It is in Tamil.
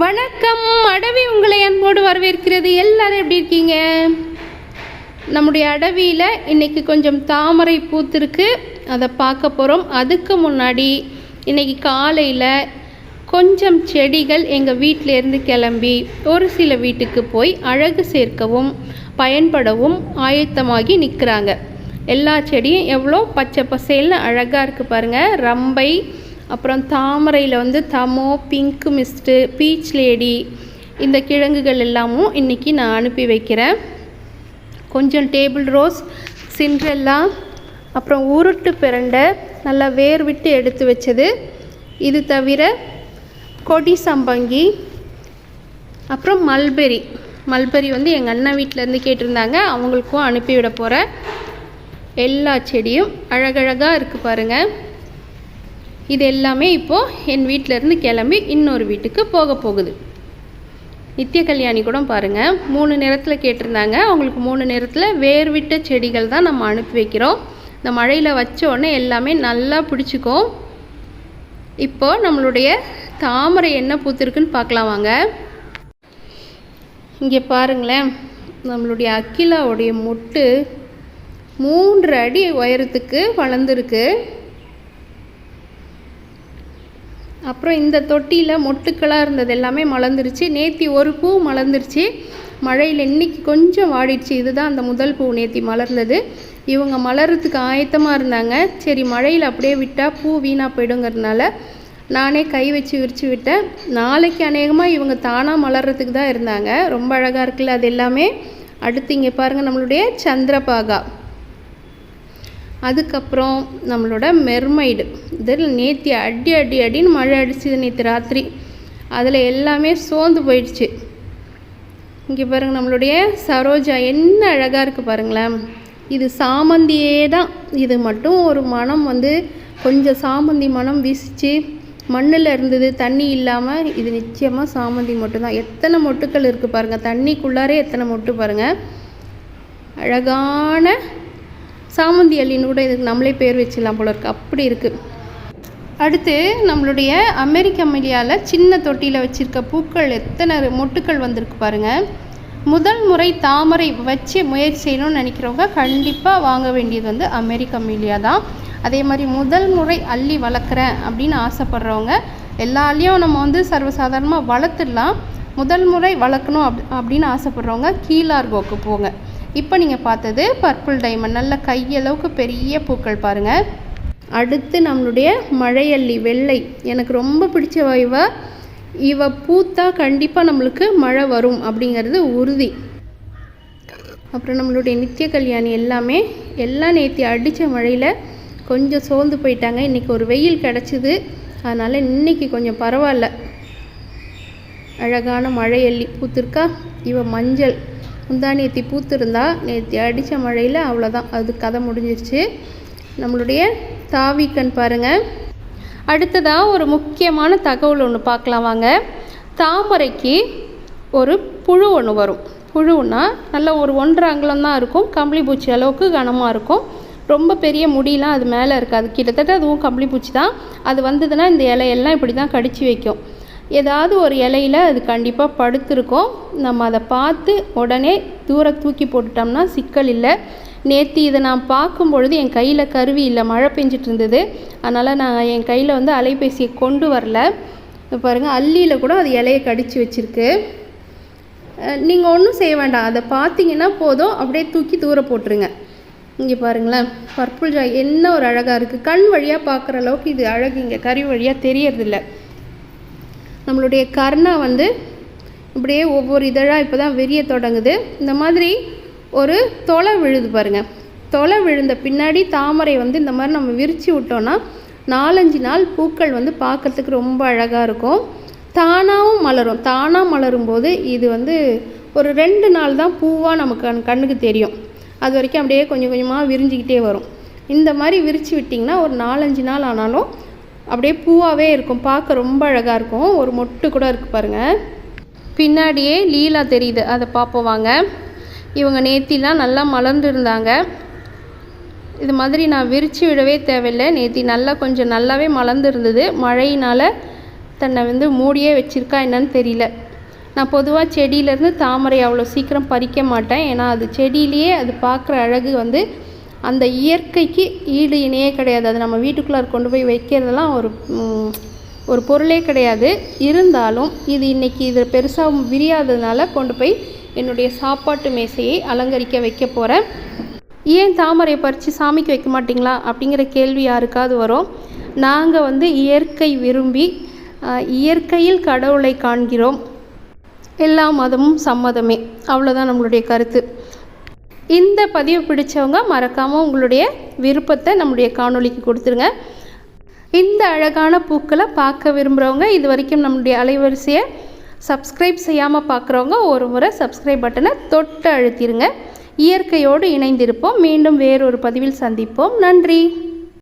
வணக்கம். அடவி உங்களை அன்போடு வரவேற்கிறது. எல்லாரும் எப்படி இருக்கீங்க? நம்முடைய அடவியில் இன்றைக்கி கொஞ்சம் தாமரை பூத்திருக்கு. அதை பார்க்க போகிறோம் அதுக்கு முன்னாடி இன்னைக்கு காலையில் கொஞ்சம் செடிகள் எங்கள் வீட்டிலேருந்து கிளம்பி ஒரு சில வீட்டுக்கு போய் அழகு சேர்க்கவும் பயன்படவும் ஆயத்தமாகி நிற்கிறாங்க எல்லா செடியும் எவ்வளோ பச்சை பசேல்னு அழகாக இருக்குது பாருங்கள் ரம்பை அப்புறம் தாமரையில் வந்து தமோ பிங்க் மிஸ்ட்டு பீச் லேடி இந்த கிழங்குகள் எல்லாமும் இன்றைக்கி நான் அனுப்பி வைக்கிறேன். கொஞ்சம் டேபிள் ரோஸ் சிண்ட்ரெல்லா அப்புறம் உருட்டு பிரண்டை நல்லா வேர் விட்டு எடுத்து வச்சது. இது தவிர கொடி சம்பங்கி அப்புறம் மல்பெரி. மல்பெரி வந்து எங்கள் அண்ணன் வீட்டிலேருந்து கேட்டிருந்தாங்க. அவங்களுக்கும் அனுப்பிவிட போகிறேன் எல்லா செடியும் அழகழகாக இருக்குது பாருங்கள் இது எல்லாமே இப்போது என் வீட்டிலேருந்து கிளம்பி இன்னொரு வீட்டுக்கு போக போகுது. நித்திய கல்யாணி கூட பாருங்கள் மூணு நிறத்தில் கேட்டிருந்தாங்க. அவங்களுக்கு மூணு நிறத்தில் வேர்விட்ட செடிகள் தான் நம்ம அனுப்பி வைக்கிறோம். இந்த மழையில் வச்ச உடனே எல்லாமே நல்லா பிடிச்சிக்கும் இப்போது நம்மளுடைய தாமரை என்ன பூத்திருக்குன்னு பார்க்கலாம் வாங்க. இங்கே பாருங்களேன் நம்மளுடைய அக்கிலாவுடைய மொட்டு மூன்று அடி உயரத்துக்கு வளர்ந்துருக்கு. அப்புறம் இந்த தொட்டியில் மொட்டுக்களாக இருந்தது எல்லாமே மலர்ந்துருச்சு. நேத்தி ஒரு பூ மலர்ந்துருச்சு. மழையில் இன்றைக்கி கொஞ்சம் வாடிடுச்சு. இதுதான் அந்த முதல் பூ நேத்தி மலர்ந்தது. இவங்க மலர்றதுக்கு ஆயத்தமாக இருந்தாங்க. சரி மழையில் அப்படியே விட்டால் பூ வீணாக போயிடுங்கிறதுனால நானே கை வச்சு விரித்து விட்டேன். நாளைக்கு அநேகமாக இவங்க தானாக மலர்றதுக்கு தான் இருந்தாங்க. ரொம்ப அழகாக இருக்குல்ல அது எல்லாமே. அடுத்து இங்கே பாருங்கள் நம்மளுடைய சந்திரபாகா. அதுக்கப்புறம் நம்மளோட மெர்மைடு. இதில் நேத்தி அடி அடி அடின்னு மழை அடிச்சுது நேற்று ராத்திரி. அதில் எல்லாமே சோர்ந்து போயிடுச்சு. இங்கே பாருங்கள் நம்மளுடைய சரோஜா என்ன அழகாக இருக்குது பாருங்களேன். இது சாமந்தியே தான். இது மட்டும் ஒரு மனம் வந்து கொஞ்சம் சாமந்தி மனம் வீசிச்சு மண்ணில் இருந்தது தண்ணி இல்லாமல் இது நிச்சயமாக சாமந்தி மட்டும்தான் எத்தனை மொட்டுக்கள் இருக்குது பாருங்கள் தண்ணிக்குள்ளாரே எத்தனை மொட்டு பாருங்கள் அழகான சாமந்தி அள்ளின்னு கூட இதுக்கு நம்மளே பேர் வச்சிடலாம் போல இருக்குது அப்படி இருக்குது அடுத்து நம்மளுடைய அமெரிக்க மல்லியால் சின்ன தொட்டியில் வச்சுருக்க பூக்கள் எத்தனை மொட்டுக்கள் வந்திருக்கு பாருங்கள் முதல் முறை தாமரை வச்சு முயற்சி செய்யணும்னு நினைக்கிறவங்க கண்டிப்பாக வாங்க வேண்டியது வந்து அமெரிக்க மில்லியா தான். அதே மாதிரி முதல் முறை அள்ளி வளர்க்குறேன் அப்படின்னு ஆசைப்பட்றவங்க எல்லா அள்ளியும் நம்ம வந்து சர்வசாதாரணமாக வளர்த்துடலாம். முதல் முறை வளர்க்கணும் அப் அப்படின்னு ஆசைப்பட்றவங்க கீழார்கோக்கு போங்க. இப்போ நீங்கள் பார்த்தது பர்பிள் டைமண்ட் நல்ல கையளவுக்கு பெரிய பூக்கள் பாருங்கள் அடுத்து நம்மளுடைய மழையள்ளி வெள்ளை. எனக்கு ரொம்ப பிடிச்ச இவ இவ பூத்தா கண்டிப்பாக நம்மளுக்கு மழை வரும் அப்படிங்கிறது உறுதி. அப்புறம் நம்மளுடைய நித்திய கல்யாணி எல்லாமே எல்லாம் நேற்று அடித்த மழையில் கொஞ்சம் சோர்ந்து போயிட்டாங்க. இன்றைக்கி ஒரு வெயில் கிடச்சிது. அதனால் இன்னைக்கு கொஞ்சம் பரவாயில்ல. அழகான மழையள்ளி பூத்திருக்கா? இவ மஞ்சள். முந்தா நேத்தி பூத்திருந்தா நேத்தி அடித்த மழையில் அவ்வளோதான் அது கதை முடிஞ்சிருச்சு. நம்மளுடைய தாவிக்கண் பாருங்கள் அடுத்ததாக ஒரு முக்கியமான தகவல் ஒன்று பார்க்கலாம் வாங்க. தாமரைக்கு ஒரு புழு ஒன்று வரும். புழுன்னா நல்ல ஒரு ஒன்றரை அங்குலம் தான் இருக்கும். கம்பளி பூச்சி அளவுக்கு கனமாக இருக்கும். ரொம்ப பெரிய முடியெலாம் அது மேலே இருக்காது. கிட்டத்தட்ட அதுவும் கம்பளி பூச்சி தான். அது வந்ததுன்னா இந்த இலையெல்லாம் இப்படி தான் கடிச்சு வைக்கும். ஏதாவது ஒரு இலையில் அது கண்டிப்பாக படுத்திருக்கும். நம்ம அதை பார்த்து உடனே தூர தூக்கி போட்டுட்டோம்னா சிக்கல் இல்லை. நேற்று இதை நான் பார்க்கும் பொழுது என் கையில் கருவி இல்லை மழை பெஞ்சிட்டு இருந்தது. அதனால் நான் என் கையில் வந்து அலைபேசியை கொண்டு வரல. பாருங்கள் அள்ளியில் கூட அது இலையை கடித்து வச்சுருக்கு. நீங்கள் ஒன்றும் செய்ய வேண்டாம். அதை பார்த்தீங்கன்னா போதும். அப்படியே தூக்கி தூர போட்டுருங்க. இங்கே பாருங்களேன் பர்பிள் ஜாய் என்ன ஒரு அழகாக இருக்குது கண் வழியாக பார்க்குற அளவுக்கு இது அழகு. இங்கே கறி வழியாக தெரியறதில்ல. நம்மளுடைய கர்ணா வந்து இப்படியே ஒவ்வொரு இதழாக இப்போ தான் விரிய தொடங்குது. இந்த மாதிரி ஒரு தொலை விழுது பாருங்கள் தொலை விழுந்த பின்னாடி தாமரை வந்து இந்த மாதிரி நம்ம விரித்து விட்டோன்னா நாலஞ்சு நாள் பூக்கள் வந்து பார்க்கறதுக்கு ரொம்ப அழகாக இருக்கும். தானாகவும் மலரும். தானாக மலரும் போது இது வந்து ஒரு ரெண்டு நாள் தான் பூவாக நமக்கு கண் கண்ணுக்கு தெரியும். அது வரைக்கும் அப்படியே கொஞ்சம் கொஞ்சமாக விரிஞ்சிக்கிட்டே வரும். இந்த மாதிரி விரித்து விட்டிங்கன்னா ஒரு நாலஞ்சு நாள் ஆனாலும் அப்படியே பூவாகவே இருக்கும். பார்க்க ரொம்ப அழகாக இருக்கும். ஒரு மொட்டு கூட இருக்குது பாருங்கள் பின்னாடியே லீலா தெரியுது. அதை பார்ப்போம் வாங்க. இவங்க நேத்திலாம் நல்லா மலர்ந்துருந்தாங்க. இது மாதிரி நான் விரித்து விடவே தேவையில்லை. நேத்தி நல்லா கொஞ்சம் நல்லாவே மலர்ந்துருந்தது. மழையினால் தன்னை வந்து மூடியே வச்சுருக்கா என்னன்னு தெரியல. நான் பொதுவாக செடியிலேருந்து தாமரை அவ்வளோ சீக்கிரம் பறிக்க மாட்டேன். ஏன்னா அது செடியிலேயே அது பார்க்குற அழகு வந்து அந்த இயற்கைக்கு ஈடு இணையே கிடையாது. அது நம்ம வீட்டுக்குள்ளார கொண்டு போய் வைக்கிறதெல்லாம் ஒரு ஒரு பொருளே கிடையாது. இருந்தாலும் இது இன்றைக்கி இது பெருசாக விரியாததுனால கொண்டு போய் என்னுடைய சாப்பாட்டு மேசையை அலங்கரிக்க வைக்க போகிறேன் ஏன் தாமரை பறித்து சாமிக்கு வைக்க மாட்டிங்களா? அப்படிங்கிற கேள்வி யாருக்காவது வரும். நாங்கள் வந்து இயற்கை விரும்பி இயற்கையில் கடவுளை காண்கிறோம். எல்லா மதமும் சம்மதமே. அவ்வளோதான் நம்மளுடைய கருத்து. இந்த பதிவு பிடிச்சவங்க மறக்காமல் உங்களுடைய விருப்பத்தை நம்முடைய காணொளிக்கு கொடுத்துருங்க. இந்த அழகான பூக்களை பார்க்க விரும்புகிறவங்க இது வரைக்கும் நம்முடைய அலைவரிசையை சப்ஸ்கிரைப் செய்யாமல் பார்க்குறவங்க ஒரு முறை சப்ஸ்கிரைப் பட்டனை தொட்டு அழுத்திடுங்க இயற்கையோடு இணைந்திருப்போம். மீண்டும் வேறொரு பதிவில் சந்திப்போம். நன்றி.